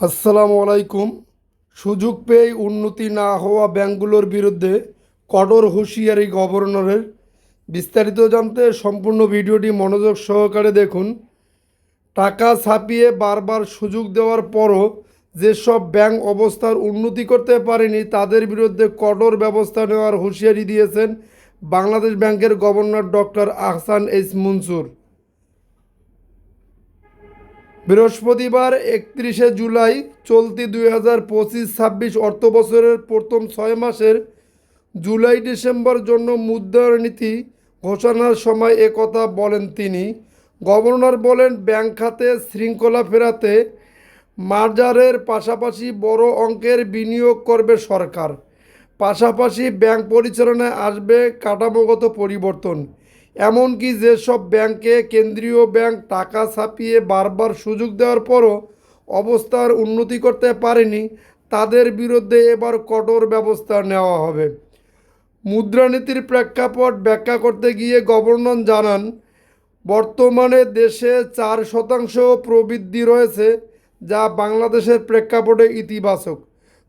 আসসালামু আলাইকুম। সুযোগ পেয়ে উন্নতি না হওয়া ব্যাংকগুলোর বিরুদ্ধে কঠোর হুঁশিয়ারি গভর্নরের। বিস্তারিত জানতে সম্পূর্ণ ভিডিওটি মনোযোগ সহকারে দেখুন। টাকা ছাপিয়ে বারবার সুযোগ দেওয়ার পরও যেসব ব্যাংক অবস্থার উন্নতি করতে পারেনি, তাদের বিরুদ্ধে কঠোর ব্যবস্থা নেওয়ার হুঁশিয়ারি দিয়েছেন বাংলাদেশ ব্যাংকের governor doctor Ahsan H Mansur. বৃহস্পতিবার একত্রিশে জুলাই চলতি দুই হাজার পঁচিশ ছাব্বিশ অর্থ বছরের প্রথম ছয় মাসের জুলাই ডিসেম্বর জন্য মুদ্রানীতি ঘোষণার সময় কথা বলেন তিনি। গভর্নর বলেন, ব্যাংক খাতে শৃঙ্খলা ফেরাতে মার্জারের পাশাপাশি বড় অঙ্কের বিনিয়োগ করবে সরকার। পাশাপাশি ব্যাংক পরিচালনায় আসবে কাঠামোগত পরিবর্তন। এমনকি যেসব ব্যাংকে কেন্দ্রীয় ব্যাংক টাকা ছাপিয়ে বারবার সুযোগ দেওয়ার পরও অবস্থার উন্নতি করতে পারেনি, তাদের বিরুদ্ধে এবার কঠোর ব্যবস্থা নেওয়া হবে। মুদ্রানীতির প্রেক্ষাপট ব্যাখ্যা করতে গিয়ে গভর্নর জানান, বর্তমানে দেশে চার শতাংশ প্রবৃদ্ধি রয়েছে, যা বাংলাদেশের প্রেক্ষাপটে ইতিবাচক।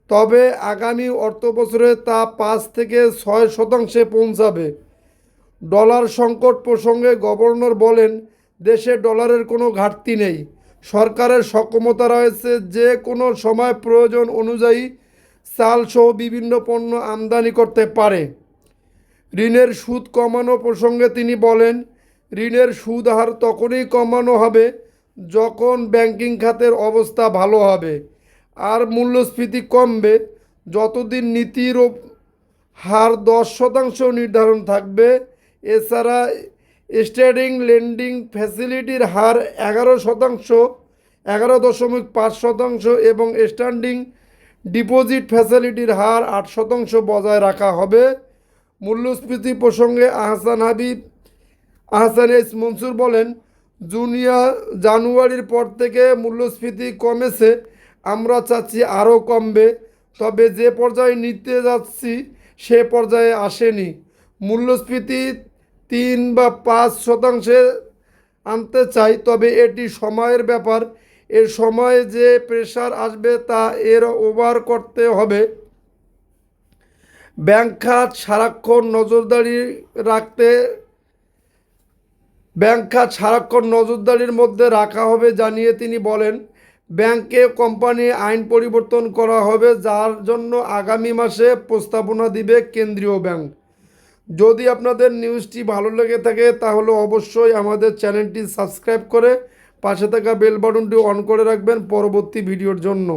তবে আগামী অর্থবছরে তা পাঁচ থেকে ছয় শতাংশে পৌঁছাবে। ডলার সংকট প্রসঙ্গে গভর্নর বলেন, দেশে ডলারের কোনো ঘাটতি নেই। সরকারের সক্ষমতা রয়েছে যে কোনো সময় প্রয়োজন অনুযায়ী চালসহ বিভিন্ন পণ্য আমদানি করতে পারে। ঋণের সুদ কমানো প্রসঙ্গে তিনি বলেন, ঋণের সুদ হার তখনই কমানো হবে যখন ব্যাংকিং খাতের অবস্থা ভালো হবে আর মূল্যস্ফীতি কমবে। যতদিন নীতির হার দশ শতাংশ নির্ধারণ থাকবে এছাড়া স্ট্যান্ডিং লেন্ডিং ফ্যাসিলিটির হার এগারো শতাংশ, এগারো দশমিক পাঁচ শতাংশ এবং স্ট্যান্ডিং ডিপোজিট ফ্যাসিলিটির হার আট শতাংশ বজায় রাখা হবে। মূল্যস্ফীতি প্রসঙ্গে আহসান হাবিব, আহসান এস মনসুর বলেন, জুনিয়া জানুয়ারির পর থেকে মূল্যস্ফীতি কমেছে, আমরা চাচ্ছি আরও কমবে, তবে যে পর্যায়ে নিতে যাচ্ছি সে পর্যায়ে আসেনি। মূল্যস্ফীতি তিন বা পাঁচ শতাংশে আনতে চাই, তবে এটি সময়ের ব্যাপার। এর সময়ে যে প্রেশার আসবে তা এর ওভার করতে হবে। ব্যাংক খাত সারাক্ষণ নজরদারি রাখতে, ব্যাংক খাত সারাক্ষণ নজরদারির মধ্যে রাখা হবে জানিয়ে তিনি বলেন, ব্যাংকে কোম্পানি আইন পরিবর্তন করা হবে, যার জন্য আগামী মাসে প্রস্তাবনা দিবে কেন্দ্রীয় ব্যাংক। যদি আপনাদের নিউজটি ভালো লেগে থাকে, তাহলে অবশ্যই আমাদের চ্যানেলটি সাবস্ক্রাইব করে পাশে থাকা বেল বাটনটি অন করে রাখবেন পরবর্তী ভিডিওর জন্য।